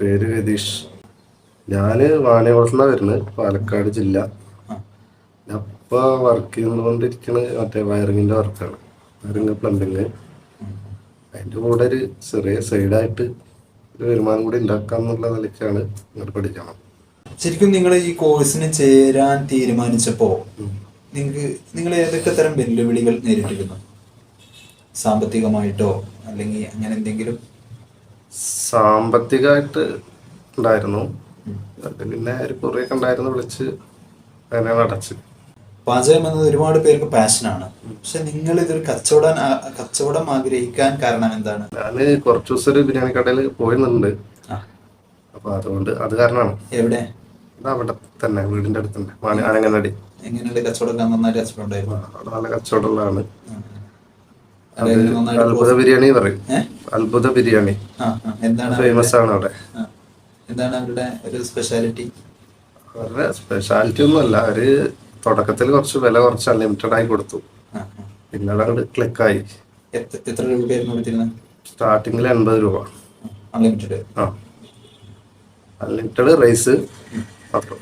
പേര് രതീഷ്. ഞാൻ വാണിയകുളത്തുനിന്നാണ് വരുന്നത്. പാലക്കാട് ജില്ല. ഞാൻ ഇപ്പൊ വർക്ക് ചെയ്തുകൊണ്ടിരിക്കുന്നത് മറ്റേ വയറിങ്ങിന്റെ വർക്കാണ് വയറിങ് പ്ലംബിങ് അതിന്റെ കൂടെ ഒരു ചെറിയ സൈഡായിട്ട് ഒരു വരുമാനം കൂടി ഉണ്ടാക്കാം എന്നുള്ള നിലയ്ക്കാണ് ഇങ്ങോട്ട് പഠിക്കണം. ശരിക്കും നിങ്ങൾ ഈ കോഴ്സിന് ചേരാൻ തീരുമാനിച്ചപ്പോ നിങ്ങൾക്ക് നിങ്ങൾ ഏതൊക്കെ തരം വെല്ലുവിളികൾ നേരിട്ടിരുന്നു? സാമ്പത്തികമായിട്ടോ അല്ലെങ്കിൽ അങ്ങനെ എന്തെങ്കിലും സാമ്പത്തികമായിട്ട് ഉണ്ടായിരുന്നു. പിന്നെ ഒരു കുറേയൊക്കെ ഉണ്ടായിരുന്നു വിളിച്ച് അങ്ങനെ അടച്ച്. പാചകം എന്നത് ഒരുപാട് പേർക്ക് പാഷനാണ് പക്ഷെ നിങ്ങൾ ഇതൊരു കച്ചവടം കച്ചവടം ആഗ്രഹിക്കാൻ കാരണം എന്താണ്? ഞാൻ കുറച്ച് ദിവസം ഒരു ബിരിയാണി കടയിൽ പോയിരുന്നുണ്ട്. അപ്പൊ അതുകൊണ്ട് അത് കാരണമാണ്. എവിടെ? അവിടെ തന്നെ വീടിന്റെ അടുത്ത് തന്നെ എങ്ങനെയുള്ള ആനങ്ങനടി എങ്ങനെയുണ്ട് കച്ചവടം? നന്നായിട്ട് കച്ചവടം ഉണ്ടായിരുന്നു. നല്ല കച്ചവടമുള്ളതാണ്. ബിരിയാണി പറയും? അത്ഭുത ബിരിയാണി. ഫേമസ് ആണ് അവിടെ. എന്താണ് അവരുടെ ഒരു സ്പെഷ്യാലിറ്റി അവരുടെ സ്പെഷ്യാലിറ്റി ഒന്നും അല്ല അവർ തുടക്കത്തിൽ കുറച്ച് വില കുറച്ച് അൺലിമിറ്റഡ് ആയി കൊടുത്തു. പിന്നെ അവിടെ അങ്ങോട്ട് ക്ലിക്കായി എത്ര രൂപയായിരുന്നു സ്റ്റാർട്ടിങ്ങിൽ എൺപത് രൂപ. അൺലിമിറ്റഡ് ആ. അൺലിമിറ്റഡ് റൈസ് മാത്രം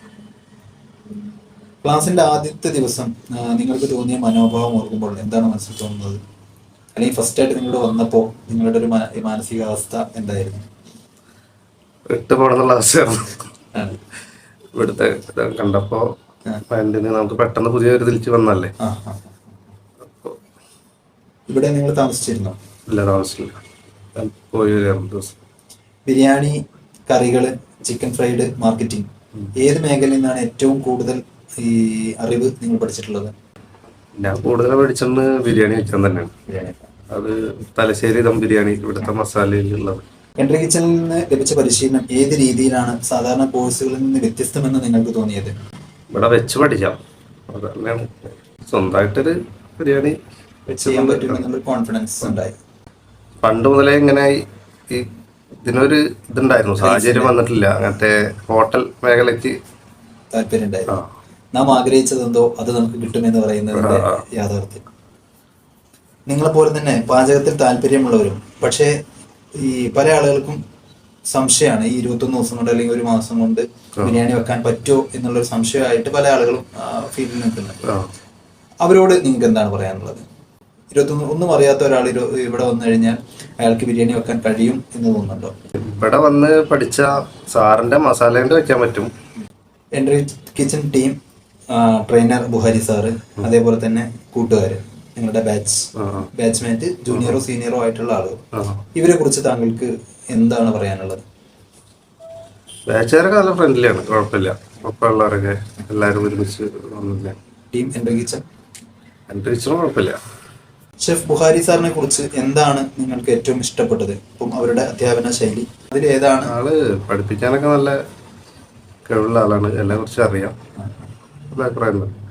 ക്ലാസിന്റെ ആദ്യത്തെ ദിവസം നിങ്ങൾക്ക് തോന്നിയ മനോഭാവം ഓർക്കുമ്പോൾ എന്താണ് മനസ്സിൽ തോന്നുന്നത്? അല്ലെങ്കിൽ ഫസ്റ്റ് ആയിട്ട് നിങ്ങൾ വന്നപ്പോ നിങ്ങളുടെ ഒരു മാനസികാവസ്ഥ എന്തായിരുന്നു? വിട്ടുപോണെന്നുള്ള അവസ്ഥയായിരുന്നു. ഇവിടുത്തെ കണ്ടപ്പോ നമുക്ക് പെട്ടെന്ന് പുതിയ ഒരു തിരിച്ചു വന്നല്ലേ. ഇവിടെ നിങ്ങൾ താമസിച്ചിരുന്നോ? ഇല്ല താമസിച്ചില്ല. പോയി രണ്ട് ദിവസം. ബിരിയാണി കറികൾ ചിക്കൻ ഫ്രൈഡ് മാർക്കറ്റിംഗ് ഏത് മേഖലയിൽ നിന്നാണ് ഏറ്റവും കൂടുതൽ ഈ അറിവ് നിങ്ങൾ പഠിച്ചിട്ടുള്ളത്? ഞാൻ കൂടുതൽ പഠിച്ചെന്ന് ബിരിയാണി വെക്കാൻ തന്നെയാണ്. അത് തലശ്ശേരി ദം ബിരിയാണി ഇവിടുത്തെ മസാലയിലുള്ളത്. എൻട്രി കിച്ചണിൽ നിന്ന് ലഭിച്ച പരിശീലനം ഏത് രീതിയിലാണ് സാധാരണ കോഴ്സുകളിൽ നിന്ന് വ്യത്യസ്തമെന്ന് നിങ്ങൾക്ക് തോന്നിയത്? ഇവിടെ വെച്ച് പഠിക്കാം. അത് തന്നെയാണ് സ്വന്തമായിട്ടൊരു ബിരിയാണി ചെയ്യാൻ നമ്മൾ കോൺഫിഡൻസ് ഉണ്ടായി. പണ്ട് മുതലേ ഇങ്ങനെ ഈ- ഇതിനൊരു ഇതുണ്ടായിരുന്നു. സാഹചര്യം വന്നിട്ടില്ല. അങ്ങനത്തെ ഹോട്ടൽ മേഖലയ്ക്ക് താല്പര്യം നാം ആഗ്രഹിച്ചതെന്തോ അത് നമുക്ക് കിട്ടുമെന്ന് പറയുന്നതിന്റെ യാഥാർത്ഥ്യം. നിങ്ങളെ പോലെ തന്നെ പാചകത്തിൽ താല്പര്യമുള്ളവരും പക്ഷേ ഈ പല ആളുകൾക്കും സംശയമാണ് ഈ ഇരുപത്തൊന്ന് ദിവസം കൊണ്ട് അല്ലെങ്കിൽ ഒരു മാസം കൊണ്ട് ബിരിയാണി വെക്കാൻ പറ്റുമോ എന്നുള്ളൊരു സംശയമായിട്ട് പല ആളുകളും ഫീൽഡിൽ നിൽക്കുന്നുണ്ട്. അവരോട് നിങ്ങൾക്ക് എന്താണ് പറയാനുള്ളത്? ഇരുപത്തൊന്ന് ഒന്നും അറിയാത്ത ഒരാൾ ഇവിടെ വന്നു കഴിഞ്ഞാൽ അയാൾക്ക് ബിരിയാണി വെക്കാൻ കഴിയും എന്ന് തോന്നുന്നുണ്ടോ? ഇവിടെ വന്ന് പഠിച്ച സാറിന്റെ മസാല കൊണ്ട് വെക്കാൻ പറ്റും. എന്റെ kitchen team trainer Buhari sir അതേപോലെ തന്നെ കൂട്ടുകാര് നിങ്ങളുടെ ബാച്ച് ബാറ്റ്സ്മാൻ ബാച്ച്മേറ്റ് ജൂനിയറോ സീനിയറോ ആയിട്ടുള്ള ആളുകൾ ഇവരെ കുറിച്ച് താങ്കൾക്ക് എന്താണ് പറയാനുള്ളത്? ബാച്ചുകാരൊക്കെ നല്ല ഫ്രണ്ട്ലിയാണ് കുഴപ്പമില്ല. ഒപ്പമുള്ളവരൊക്കെ എല്ലാവരും ഒരുമിച്ച് വന്നില്ല. ടീം എന്റെ കിച്ചൺ എന്റെ ടീച്ചറും കുഴപ്പമില്ല. ഷെഫ് ബുഹാരി സാറിനെ കുറിച്ച് എന്താണ് നിങ്ങൾക്ക് ഏറ്റവും ഇഷ്ടപ്പെട്ടത്? ഇപ്പം അവരുടെ അധ്യാപന ശൈലി. അതിൽ ഏതാണ്? ആൾ പഠിപ്പിക്കാനൊക്കെ നല്ല കഴിവുള്ള ആളാണ് എല്ലാം കുറിച്ച് അറിയാം. നല്ല അഭിപ്രായം തന്നെ